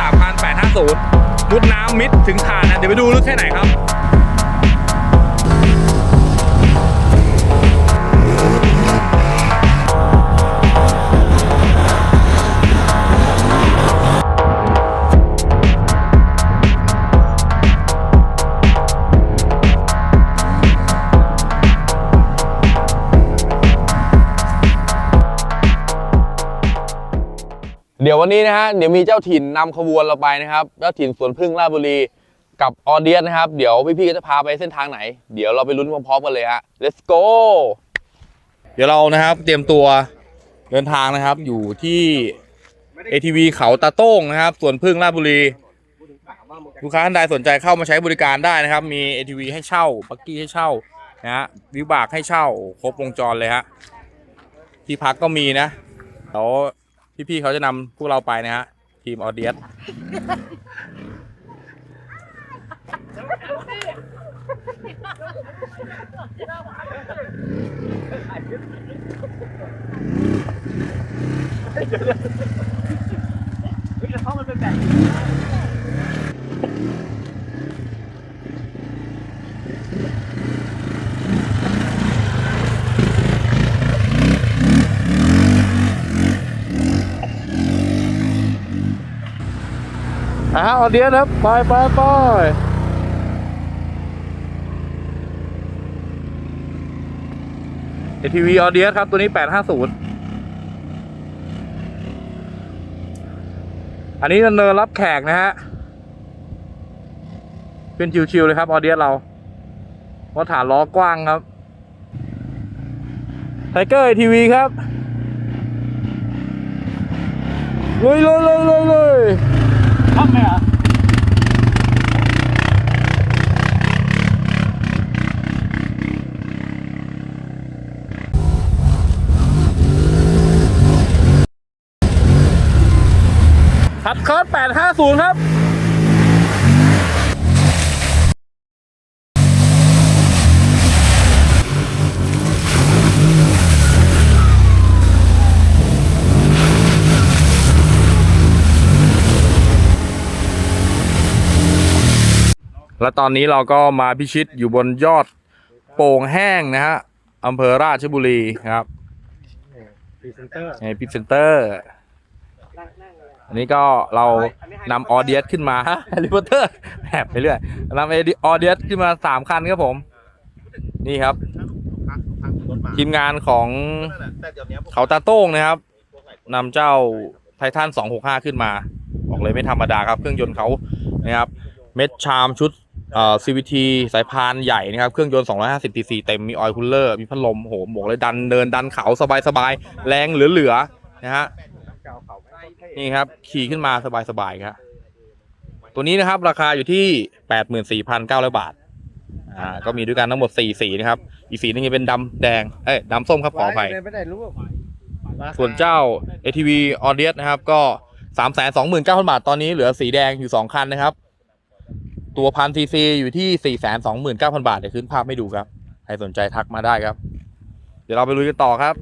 สามพันแปดห้าศูนย์มุดน้ำมิดถึงฐานนะเดี๋ยวไปดูลึกแค่ไหนครับ เดี๋ยววันนี้นะฮะเดี๋ยวมีเจ้าถิ่นนำขบวนเราไปนะครับเจ้าถิ่นสวนพึ่งราชบุรีกับออเดียนนะครับ เดี๋ยวพี่ๆก็จะพาไปเส้นทางไหน เดี๋ยวเราไปลุ้นพร้อมๆกันเลยฮะ let's go เดี๋ยวเรานะครับเตรียมตัวเดินทางนะครับอยู่ที่ ATV เขาตาโต้งนะครับสวนพึ่งราชบุรี ลูกค้าท่านใดสนใจเข้ามาใช้บริการได้นะครับ มี ATV ให้เช่าปักกี้ให้เช่านะฮะวิบากให้เช่าครบวงจรเลยฮะที่พักก็มีนะเดี๋ยว พี่ๆเขาจะนำพวกเราไปนะฮะ ทีมออเดียส อ่าออเดียนะครับ ไปไปไปเอทีวีออเดียครับ ตัวนี้850อันนี้เนินรับแขกนะฮะ เป็นชิวๆเลยครับ ออเดียเราเพราะฐานล้อกว้างครับไทเกอร์ทีวีครับลุยเลยเลยเลยเลย ทำไมอะทัดคอร์ด850 ครับ และตอนนี้เราก็มาพิชิตอยู่บนยอดโป่งแห้งนะฮะอำเภอราชบุรีครับพรีเซนเตอร์ในพิซเซนเตอร์ อันนี้ก็เรานำออเดียสขึ้นมาฮะแฮร์รี่พอตเตอร์แอบไปเรื่อยนำออเดียสขึ้นมาสามคันครับผม นี่ครับ ทีมงานของเขาตาโต้งนะครับนำเจ้าไททัน265 ขึ้นมา บอกเลยไม่ธรรมดาครับ เครื่องยนต์เขานะครับ เม็ดชามชุด เอ่อ CVT สายพานใหญ่นะครับ เครื่องยนต์ 250 cc เต็ม มีออยล์คูลเลอร์ มีพัดลมโหบอกเลยดันเดินดันเขาสบายๆ แรงเหลือๆ นะฮะ นี่ครับ ขี่ขึ้นมาสบายๆ ครับ ตัวนี้นะครับ ราคาอยู่ที่ 84,900 บาท อ่า ก็มีด้วยกันทั้งหมด 4 สีนะครับ อีกสีหนึงจะเป็นดำแดง เอ้ยดำส้มครับขออภัย ไม่ได้รู้ส่วนเจ้า ATV a u d i u s นะครับ ก็ 329,000 บาท ตอนนี้เหลือสีแดงอยู่ 2 คันนะครับ ตัวพันซีซีอยู่ที่ 429,000 บาท เดี๋ยวขึ้นภาพให้ดูครับ ใครสนใจทักมาได้ครับ เดี๋ยวเราไปลุยกันต่อครับ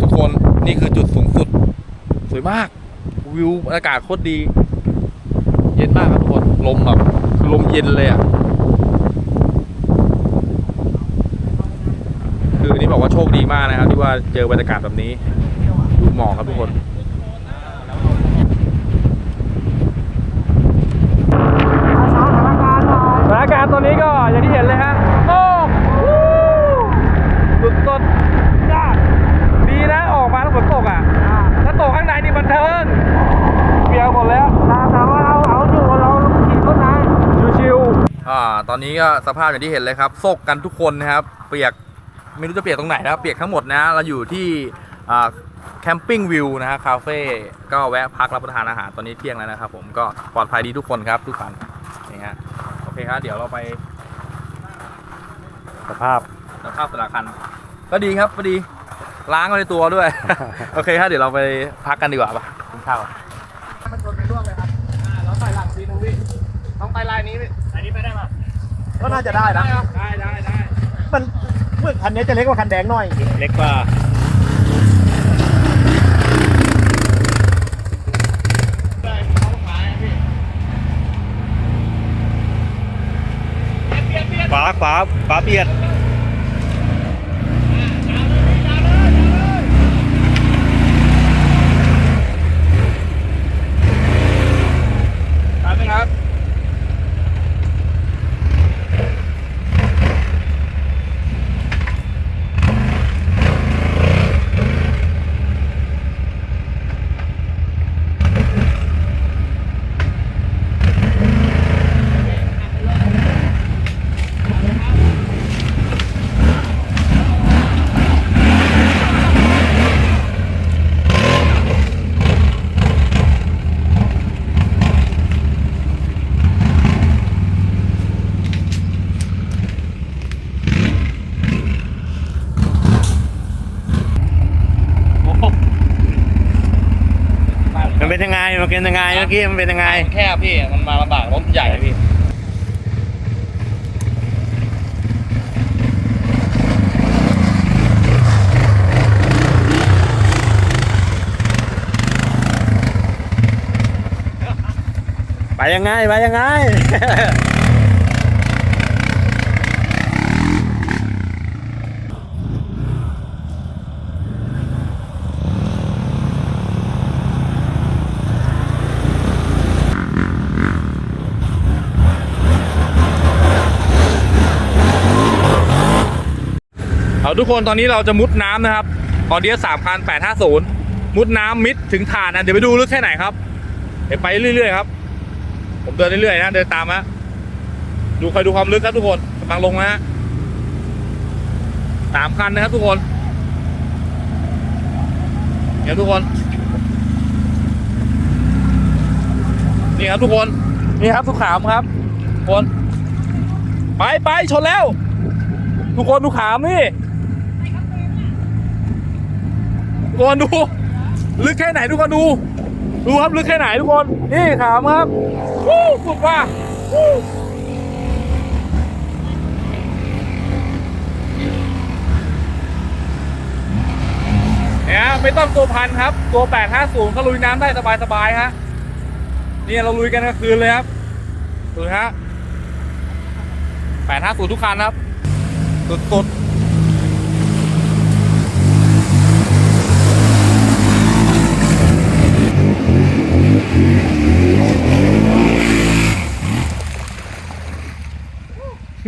ทุกคนนี่คือจุดสูงสุด สวยมาก วิวอากาศโคตรดี เย็นมากครับทุกคน ลมแบบลมเย็นเลยอะ คือนี่บอกว่าโชคดีมากนะครับ ที่ว่าเจอบรรยากาศแบบนี้ดูหมอกครับทุกคนสถานการณ์ตอนนี้ก็อย่างที่เห็นเลยฮะโอ้สุดสดยอดดีนะออกมาแล้วฝนตกอะถ้าตกข้างในนี่บันเทิงเปียกหมดแล้วแต่ว่าเราเอาอยู่เราขี่ต้นไม้ชิวๆอ่าตอนนี้ก็สภาพอย่างที่เห็นเลยครับโซกกันทุกคนนะครับ เปียก ไม่รู้จะเปียกตรงไหนนะครับเปียกทั้งหมดนะเราอยู่ที่อ่าแคมปิ้งวิวนะฮะคาเฟ่ก็แวะพักรับประทานอาหารตอนนี้เที่ยงแล้วนะครับผมก็ปลอดภัยดีทุกคนครับทุกคันนี่ฮะโอเคครับเดี๋ยวเราไปสภาพสภาพแต่ละคัน ก็ดีครับก็ดีล้างไว้ในตัวด้วย โอเคครับเดี๋ยวเราไปพักกันดีกว่าปะกินข้าวมันชนไปร่วงเลยครับเราใส่หลังซีนึงพี่ต้องไปลายนี้พี่อันนี้ไปได้ป่ะก็น่าจะได้นะได้ได้ได้ไปมันเมื่อคันนี้จะเล็กกว่าคันแดงหน่อย เล็กกว่า ขวาขวาขวาเบียด มันเป็นยังไงมันเป็นยังไงเมื่อกี้มันเป็นยังไง แค่พี่มันมาลำบากรถใหญ่อะพี่ไปยังไง ไปยังไง ทุกคนตอนนี้เราจะมุดน้ำนะครับออเดียสามพันแปดห้าศูนย์มุดน้ำมิดถึงฐานนะเดี๋ยวไปดูลึกแค่ไหนครับ เดี๋ยวไปเรื่อยๆครับ ผมเดินเรื่อยๆนะเดินตามฮะดูคอยดูความลึกครับทุกคนกำลังลงนะฮะสามคันนะครับทุกคนเนี่ยทุกคน นี่ครับทุกคน นี่ครับทุกขามครับคน ไปไปชนแล้ว ทุกคนดูขามนี่ ทุกคนดูลึกแค่ไหนทุกคนดู ดูครับลึกแค่ไหนทุกคน นี่ขามครับวู้สุดว่าเนี่ยไม่ต้องตัวพันครับ ตัว 850เขาลุยน้ำได้สบายๆฮะนี่เราลุยกันกลางคืนเลยครับดูฮะ850ทุกคันครับสุดๆ